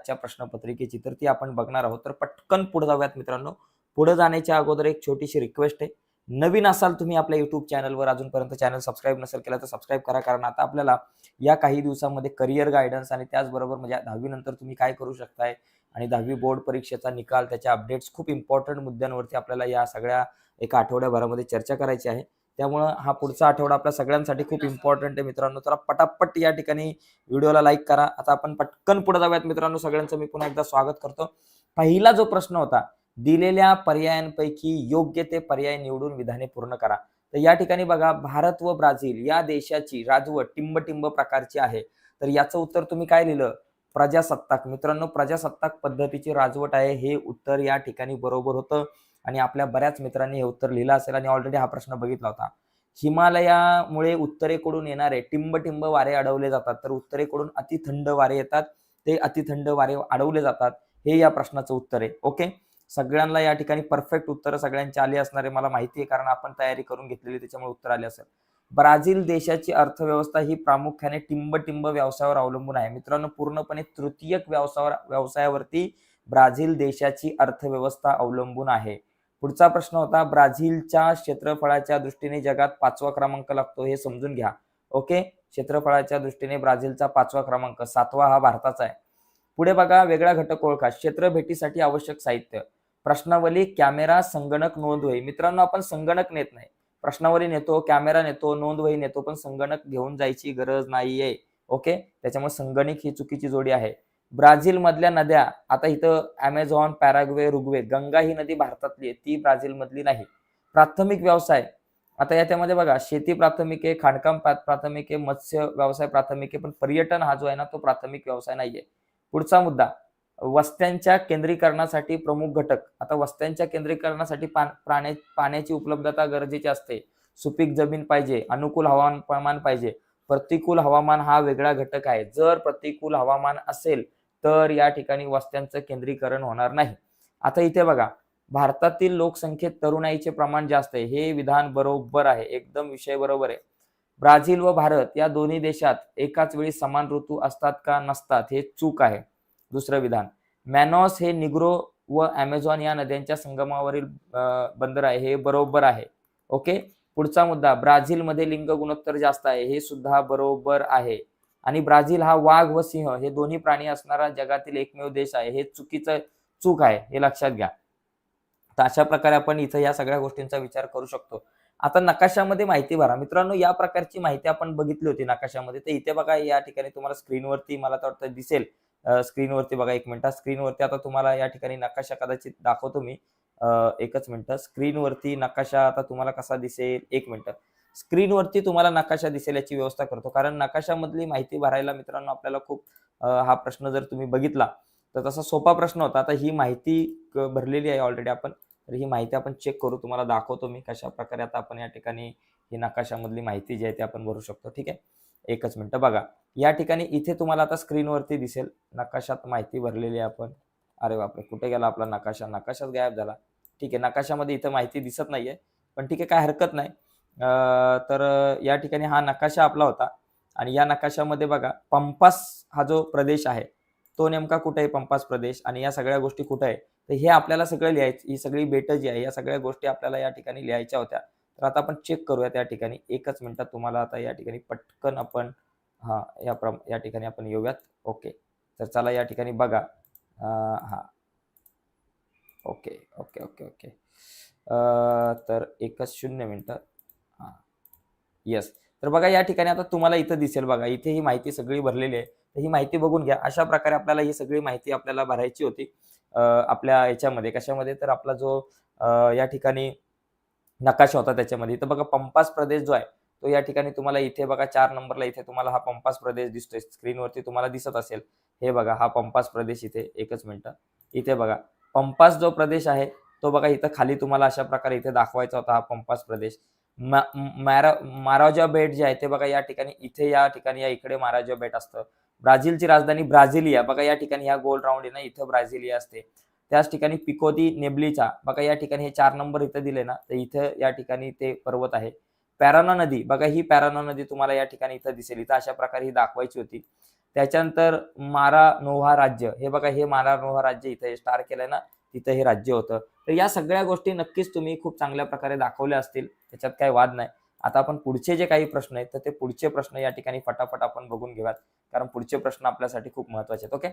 अशा प्रश्नपत्रिकेची तर ती आपण बघणार आहोत. तर पटकन पुढे जाऊयात मित्रांनो. पुढे जाण्याच्या अगोदर एक छोटीशी रिक्वेस्ट आहे. नवीन असाल तुम्ही आपल्या युट्यूब चॅनलवर अजूनपर्यंत चॅनल सबस्क्राईब नसेल केला तर सबस्क्राईब करा. कारण आता आपल्याला या काही दिवसामध्ये करिअर गायडन्स आणि त्याचबरोबर म्हणजे दहावीनंतर तुम्ही काय करू शकताय आणि दहावी बोर्ड परीक्षेचा निकाल त्याच्या अपडेट्स खूप इम्पॉर्टंट मुद्द्यांवरती आपल्याला या सगळ्या एका आठवड्याभरामध्ये चर्चा करायची आहे. त्यामुळं हा पुढचा आठवडा आपल्या सगळ्यांसाठी खूप इम्पॉर्टंट आहे मित्रांनो. तर पटापट या ठिकाणी व्हिडिओला लाईक करा. आता आपण पटकन पुढे जाऊयात मित्रांनो. सगळ्यांचं मी पुन्हा एकदा स्वागत करतो. पहिला जो प्रश्न होता दिलेल्या पर्यायांपैकी योग्य ते पर्याय निवडून विधाने पूर्ण करा. तर या ठिकाणी बघा भारत व ब्राझील या देशाची राजवट टिंब प्रकारची आहे. तर याचं उत्तर तुम्ही काय लिहिलं? प्रजासत्ताक. मित्रांनो प्रजासत्ताक पद्धतीची राजवट आहे हे उत्तर या ठिकाणी बरोबर होतं. आणि आपल्या बऱ्याच मित्रांनी हे उत्तर लिहिलं असेल आणि ऑलरेडी हा प्रश्न बघितला होता. हिमालयामुळे उत्तरेकडून येणारे टिंब टिंब वारे अडवले जातात. तर उत्तरेकडून अतिथंड वारे येतात. ते अतिथंड वारे अडवले जातात. हे या प्रश्नाचं उत्तर आहे. ओके सगळ्यांना या ठिकाणी परफेक्ट उत्तर सगळ्यांची आली असणारे मला माहिती आहे कारण आपण तयारी करून घेतलेली त्याच्यामुळे उत्तर आले असेल. ब्राझील देशाची अर्थव्यवस्था ही प्रामुख्याने टिंब टिंब व्यवसायावर अवलंबून आहे. मित्रांनो पूर्णपणे तृतीयक व्यवसायावर व्यवसायावरती ब्राझील देशाची अर्थव्यवस्था अवलंबून आहे. पुढचा प्रश्न होता ब्राझीलच्या क्षेत्रफळाच्या दृष्टीने जगात पाचवा क्रमांक लागतो हे समजून घ्या. ओके? क्षेत्रफळाच्या दृष्टीने ब्राझीलचा पाचवा क्रमांक सातवा हा भारताचा आहे. पुढे बघा वेगळा घटक ओळखा. क्षेत्र भेटीसाठी आवश्यक साहित्य. प्रश्नावली कॅमेरा संगणक नोंदवही. मित्रांनो आपण संगणक नेत नाही. प्रश्नावली नेतो कॅमेरा नेतो नोंदवही नेतो पण संगणक घेऊन जायची गरज नाहीये. ओके? त्याच्यामुळे संगणक ही चुकीची जोडी आहे. ब्राझील मधल्या नद्या आता इथं अमेझॉन पॅराग्वे रुग्वे गंगा ही नदी भारतातली आहे ती ब्राझील मधली नाही. प्राथमिक व्यवसाय आता याच्यामध्ये बघा शेती प्राथमिक आहे खाणकाम प्राथमिक आहे मत्स्य व्यवसाय प्राथमिक आहे पण पर्यटन हा जो आहे ना तो प्राथमिक व्यवसाय नाहीये पुढचा मुद्दा वस्त्यांच्या केंद्रीकरणासाठी प्रमुख घटक आता वस्त्यांच्या केंद्रीकरणासाठी पाण्याची उपलब्धता गरजेची असते. सुपीक जमीन पाहिजे अनुकूल हवामान पाहिजे प्रतिकूल हवामान हा वेगळा घटक आहे. जर प्रतिकूल हवामान असेल तर या ठिकाणी वस्त्यांचं केंद्रीकरण होणार नाही. आता इथे बघा भारतातील लोकसंख्येत तरुणाईचे प्रमाण जास्त आहे. हे विधान बरोबर आहे एकदम विषय बरोबर आहे. ब्राझील व भारत या दोन्ही देशात एकाच वेळी समान ऋतू असतात का नसतात हे चूक आहे. दुसरं विधान मॅनॉस हे निग्रो व अमेझॉन या नद्यांच्या संगमावरील बंदर आहे हे बरोबर आहे. ओके? पुढचा मुद्दा ब्राझीलमध्ये लिंग गुणोत्तर जास्त आहे हे सुद्धा बरोबर आहे. आणि ब्राझील हा वाघ व सिंह हे दोन्ही प्राणी असणारा जगातील एकमेव देश आहे. हे चुकीचं चूक आहे हे लक्षात घ्या. तर अशा प्रकारे आपण इथं या सगळ्या गोष्टींचा विचार करू शकतो. आता नकाशामध्ये माहिती भरा. मित्रांनो या प्रकारची माहिती आपण बघितली होती नकाशामध्ये. तर इथे बघा या ठिकाणी तुम्हाला स्क्रीनवरती मला तर वाटतं दिसेल. स्क्रीनवरती बघा एक मिनिट. स्क्रीनवरती आता तुम्हाला या ठिकाणी नकाशा कदाचित दाखवतो मी. एकच मिनिट. स्क्रीनवरती नकाशा आता तुम्हाला कसा दिसेल? एक मिनिट. स्क्रीनवरती तुम्हाला नकाशा दिसेल याची व्यवस्था करतो. कारण नकाशामधली माहिती भरायला मित्रांनो आपल्याला खूप हा प्रश्न जर तुम्ही बघितला तर तसा सोपा प्रश्न होता. आता ही माहिती भरलेली आहे ऑलरेडी आपण तर ही माहिती आपण चेक करू. तुम्हाला दाखवतो मी कशा प्रकारे आता आपण या ठिकाणी ही नकाशामधली माहिती जी आहे ती आपण भरू शकतो. ठीक आहे? एकच मिनटं बघा. या ठिकाणी इथे तुम्हाला आता स्क्रीनवरती दिसेल नकाशात माहिती भरलेली आहे आपण. अरे बापरे! कुठे गेला आपला नकाशा? नकाशाच गायब झाला. ठीक आहे नकाशामध्ये इथं माहिती दिसत नाहीये. पण ठीक आहे काय हरकत नाही. तर या ठिकाणी हा नकाशा आपला होता. आणि या नकाशामध्ये बघा पंपास हा जो प्रदेश आहे तो नेमका कुठे आहे पंपास प्रदेश? आणि या सगळ्या गोष्टी कुठे आहे? तर हे आपल्याला सगळं लिहायचं ही सगळी बेट जी आहे या सगळ्या गोष्टी आपल्याला या ठिकाणी लिहायच्या होत्या. तर आता आपण चेक करूया त्या ठिकाणी. एकच मिनिटात तुम्हाला आता या ठिकाणी पटकन आपण हा या प्रम या ठिकाणी आपण येऊयात. ओके. तर चला या ठिकाणी बघा. हा. Okay okay okay okay. तर एकच शून्य मिनटं. येस तर बघा या ठिकाणी आता तुम्हाला इथं दिसेल बघा इथे ही माहिती सगळी भरलेली आहे. तर ही माहिती बघून घ्या. अशा प्रकारे आपल्याला ही सगळी माहिती आपल्याला भरायची होती. आपल्या याच्यामध्ये कशामध्ये? तर आपला जो या ठिकाणी नकाशा होता त्याच्यामध्ये. तर बघा पंपास प्रदेश जो आहे तो या ठिकाणी तुम्हाला इथे बघा चार नंबरला इथे तुम्हाला हा पंपास प्रदेश दिसतोय. स्क्रीनवरती तुम्हाला दिसत असेल. हे बघा हा पंपास प्रदेश इथे एकच मिनिट. इथे बघा पंपास जो प्रदेश आहे तो बघा इथं खाली तुम्हाला अशा प्रकारे इथे दाखवायचा होता हा पंपास प्रदेश. मॅरा माराजा बेट जे आहे ते बघा या ठिकाणी इथे या ठिकाणी या इकडे माराजा बेट असतं. ब्राझीलची राजधानी ब्राझिलिया बघा या ठिकाणी ह्या गोल राऊंड आहे ना इथं ब्राझिलिया असते. त्याच ठिकाणी पिकोदी नेबलीचा बघा या ठिकाणी हे चार नंबर इथं दिले ना तर इथं या ठिकाणी ते पर्वत आहे. पॅराना नदी बघा ही पॅराना नदी तुम्हाला या ठिकाणी इथं दिसेल. इथं अशा प्रकारे ही दाखवायची होती. त्याच्यानंतर मारा नोहा राज्य हे बघा हे मारा नोहा राज्य इथं स्टार केलंय ना. तिथं हे राज्य होतं. तर या सगळ्या गोष्टी नक्कीच तुम्ही खूप चांगल्या प्रकारे दाखवल्या असतील. त्याच्यात काही वाद नाही. आता आपण पुढचे जे काही प्रश्न आहेत तर ते पुढचे प्रश्न या ठिकाणी फटाफट आपण बघून घेऊयात. कारण पुढचे प्रश्न आपल्यासाठी खूप महत्त्वाचे आहेत ओके?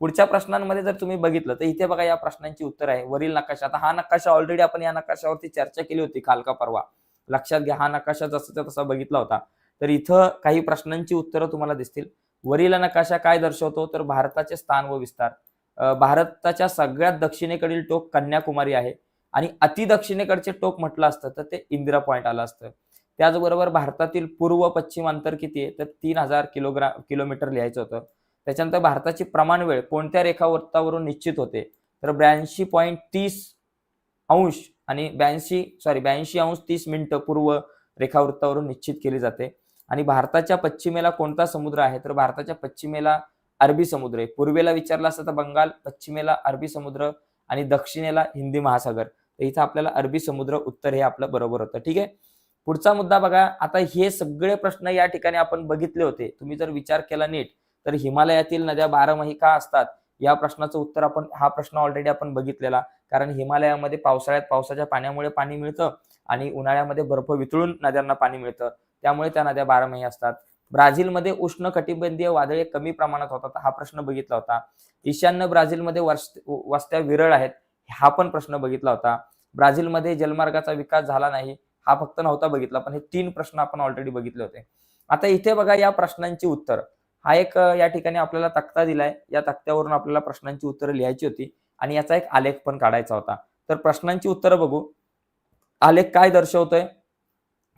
पुढच्या प्रश्नांमध्ये जर तुम्ही बघितलं तर इथे बघा या प्रश्नांची उत्तर आहे. वरील नकाशा. आता हा नकाशा ऑलरेडी आपण या नकाशावरती चर्चा केली होती काल का परवा. लक्षात घ्या हा नकाशा जसं तसा बघितला होता. तर इथं काही प्रश्नांची उत्तरं तुम्हाला दिसतील. वरील नकाशा काय दर्शवतो? तर भारताचे स्थान व विस्तार. भारताच्या सगळ्यात दक्षिणेकडील टोक कन्याकुमारी आहे. आणि अति दक्षिणेकडचे टोक म्हटलं असतं तर ते इंदिरा पॉइंट आलं असतं. त्याचबरोबर भारतातील पूर्व पश्चिम अंतर किती आहे? तर तीन हजार किलोग्राम किलोमीटर लिहायचं होतं. त्याच्यानंतर भारताची प्रमाण वेळ कोणत्या रेखावृत्तावरून निश्चित होते? तर ब्याऐंशी पॉईंट तीस अंश आणि ब्याऐंशी सॉरी ब्याऐंशी अंश तीस मिनिटं पूर्व रेखावृत्तावरून निश्चित केली जाते. आणि भारताच्या पश्चिमेला कोणता समुद्र आहे? तर भारताच्या पश्चिमेला अरबी समुद्र आहे. पूर्वेला विचारलं असतं तर बंगाल पश्चिमेला अरबी समुद्र आणि दक्षिणेला हिंदी महासागर. तर इथं आपल्याला अरबी समुद्र उत्तर हे आपलं बरोबर होतं. ठीक आहे? पुढचा मुद्दा बघा. आता हे सगळे प्रश्न या ठिकाणी आपण बघितले होते. तुम्ही जर विचार केला नीट तर हिमालयातील नद्या बारामही का असतात? या प्रश्नाचं उत्तर आपण हा प्रश्न ऑलरेडी आपण बघितलेला. कारण हिमालयामध्ये पावसाळ्यात पावसाच्या पाण्यामुळे पाणी मिळतं आणि उन्हाळ्यामध्ये बर्फ वितळून नद्यांना पाणी मिळतं. त्यामुळे त्या नद्या बारामही असतात. ब्राझीलमध्ये उष्ण कटिबंधीय वादळे कमी प्रमाणात होतात हा प्रश्न बघितला होता. ईशान्य ब्राझीलमध्ये वस- वस्त्या विरळ आहेत हा पण प्रश्न बघितला होता. ब्राझीलमध्ये जलमार्गाचा विकास झाला नाही हा फक्त नव्हता बघितला पण हे तीन प्रश्न आपण ऑलरेडी बघितले होते. आता इथे बघा या प्रश्नांची उत्तर. हा एक या ठिकाणी आपल्याला तक्ता दिलाय या तक्त्यावरून आपल्याला प्रश्नांची उत्तरं लिहायची होती आणि याचा एक आलेख पण काढायचा होता. तर प्रश्नांची उत्तरं बघू. आलेख काय दर्शवतोय?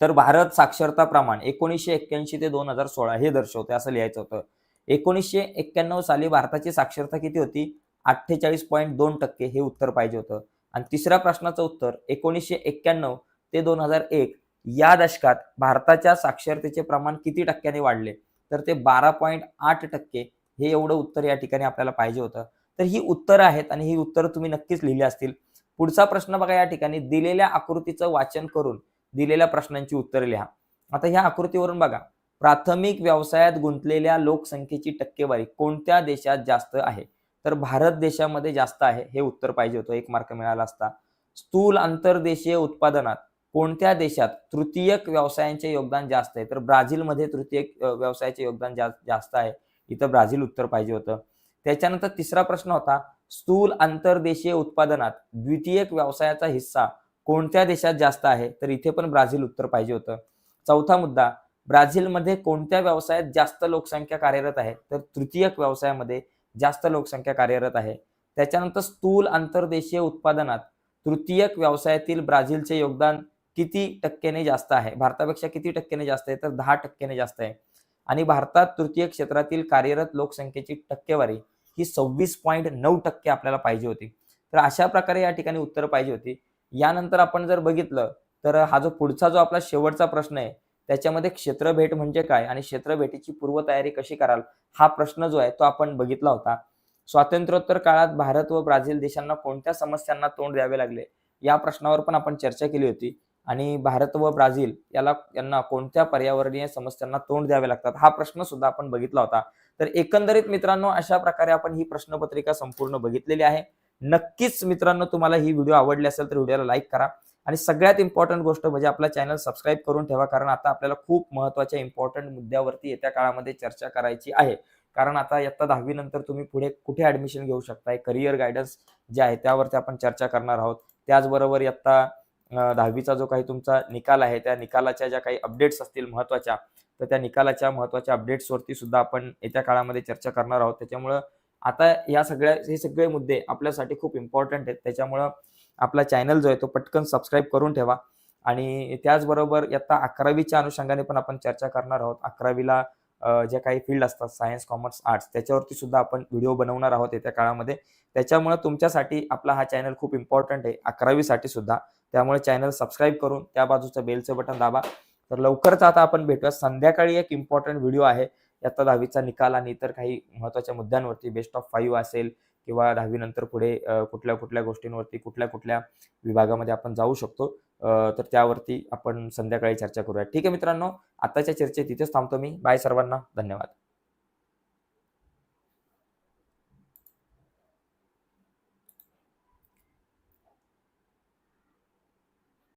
तर भारत साक्षरता प्रमाण एकोणीसशे एक्क्याऐंशी ते दोन हजार सोळा हे दर्शवते असं लिहायचं होतं. एकोणीसशे एक्क्याण्णव साली भारताची साक्षरता किती होती? अठ्ठेचाळीस पॉईंट दोन टक्के हे उत्तर पाहिजे होतं. आणि तिसऱ्या प्रश्नाचं उत्तर एकोणीसशे एक्क्याण्णव ते दोन हजार एक या दशकात भारताच्या साक्षरतेचे प्रमाण किती टक्क्याने वाढले? तर ते बारा पॉईंट आठ टक्के हे एवढं उत्तर या ठिकाणी आपल्याला पाहिजे होतं. तर ही उत्तरं आहेत आणि ही उत्तरं तुम्ही नक्कीच लिहिली असतील. पुढचा प्रश्न बघा या ठिकाणी दिलेल्या आकृतीचं वाचन करून दिलेल्या प्रश्नांची उत्तरे लिहा. आता ह्या आकृतीवरून बघा. प्राथमिक व्यवसायात गुंतलेल्या लोकसंख्येची टक्केवारी कोणत्या देशात जास्त आहे? तर भारत देशामध्ये जास्त आहे हे उत्तर पाहिजे होतं एक मार्क मिळाला असता. स्थूल आंतरदेशीय उत्पादनात कोणत्या देशात तृतीयक व्यवसायांचे योगदान जास्त आहे? तर ब्राझीलमध्ये तृतीयक व्यवसायाचे योगदान जास्त आहे. इथं ब्राझील उत्तर पाहिजे होतं. त्याच्यानंतर तिसरा प्रश्न होता स्थूल आंतरदेशीय उत्पादनात द्वितीयक व्यवसायाचा हिस्सा कोणत्या देशात जास्त आहे? तर इथे पण ब्राझील उत्तर पाहिजे होतं. चौथा मुद्दा ब्राझीलमध्ये कोणत्या व्यवसायात जास्त लोकसंख्या कार्यरत आहे? तर तृतीयक व्यवसायामध्ये जास्त लोकसंख्या कार्यरत आहे. त्याच्यानंतर स्थूल आंतरदेशीय उत्पादनात तृतीयक व्यवसायातील ब्राझीलचे योगदान किती टक्क्याने जास्त आहे? भारतापेक्षा किती टक्क्याने जास्त आहे? तर दहा टक्क्याने जास्त आहे. आणि भारतात तृतीय क्षेत्रातील कार्यरत लोकसंख्येची टक्केवारी ही सव्वीस पॉईंट नऊ टक्के आपल्याला पाहिजे होती. तर अशा प्रकारे या ठिकाणी उत्तर पाहिजे होती. यानंतर आपण जर बघितलं तर हा जो पुढचा जो आपला शेवटचा प्रश्न आहे त्याच्यामध्ये क्षेत्रभेट म्हणजे काय आणि क्षेत्र भेटीची पूर्वतयारी कशी कराल हा प्रश्न जो आहे तो आपण बघितला होता. स्वातंत्र्योत्तर काळात भारत व ब्राझील देशांना कोणत्या समस्यांना तोंड द्यावे लागले या प्रश्नावर पण आपण चर्चा केली होती. आणि भारत व ब्राझील याला यांना कोणत्या पर्यावरणीय समस्यांना तोंड द्यावे लागतात हा प्रश्न सुद्धा आपण बघितला होता. तर एकंदरीत मित्रांनो अशा प्रकारे आपण ही प्रश्नपत्रिका संपूर्ण बघितलेली आहे. नक्कीच मित्रांनो तुम्हाला ही व्हिडिओ आवडली असेल तर व्हिडिओला लाईक करा. आणि सगळ्यात इम्पॉर्टंट गोष्ट म्हणजे आपला चॅनल सबस्क्राईब करून ठेवा कारण आता आपल्याला खूप महत्त्वाच्या इम्पॉर्टंट मुद्द्यावरती येत्या काळामध्ये चर्चा करायची आहे. कारण आता इयत्ता दहावी नंतर तुम्ही पुढे कुठे ऍडमिशन घेऊ शकताय? करिअर गायडन्स जे आहे त्यावरती आपण चर्चा करणार आहोत. त्याचबरोबर इयत्ता दहावीचा जो काही तुमचा निकाल आहे त्या निकालाच्या ज्या काही अपडेट्स असतील महत्त्वाच्या तर त्या निकालाच्या महत्त्वाच्या अपडेट्सवरती सुद्धा आपण येत्या काळामध्ये चर्चा करणार आहोत. त्याच्यामुळं आता या सगळ्या हे सगळे मुद्दे आपल्यासाठी खूप इम्पॉर्टंट आहेत. त्याच्यामुळं आपला चॅनल जो आहे तो पटकन सबस्क्राईब करून ठेवा. आणि त्याचबरोबर इयत्ता अकरावीच्या अनुषंगाने पण आपण चर्चा करणार आहोत. अकरावीला जे काही फील्ड असतात सायन्स कॉमर्स आर्ट्स त्याच्यावरती सुद्धा आपण व्हिडिओ बनवणार आहोत येत्या काळामध्ये. त्याच्यामुळे तुमच्यासाठी आपला हा चॅनल खूप इम्पॉर्टंट आहे अकरावीसाठी सुद्धा. त्यामुळे चॅनल सबस्क्राईब करून त्या बाजूचं बेलचं बटन दाबा. तर लवकरच आता आपण भेटूया संध्याकाळी एक इम्पॉर्टंट व्हिडिओ आहे. इयत्ता दहावीचा निकाल आणि इतर काही महत्त्वाच्या मुद्द्यांवरती बेस्ट ऑफ फाईव्ह असेल किंवा दहावीनंतर पुढे कुठल्या कुठल्या गोष्टींवरती कुठल्या कुठल्या विभागामध्ये आपण जाऊ शकतो तर त्यावरती आपण संध्याकाळी चर्चा करूया. ठीक आहे मित्रांनो आताच्या चर्चेत तिथेच थांबतो मी. बाय सर्वांना. धन्यवाद.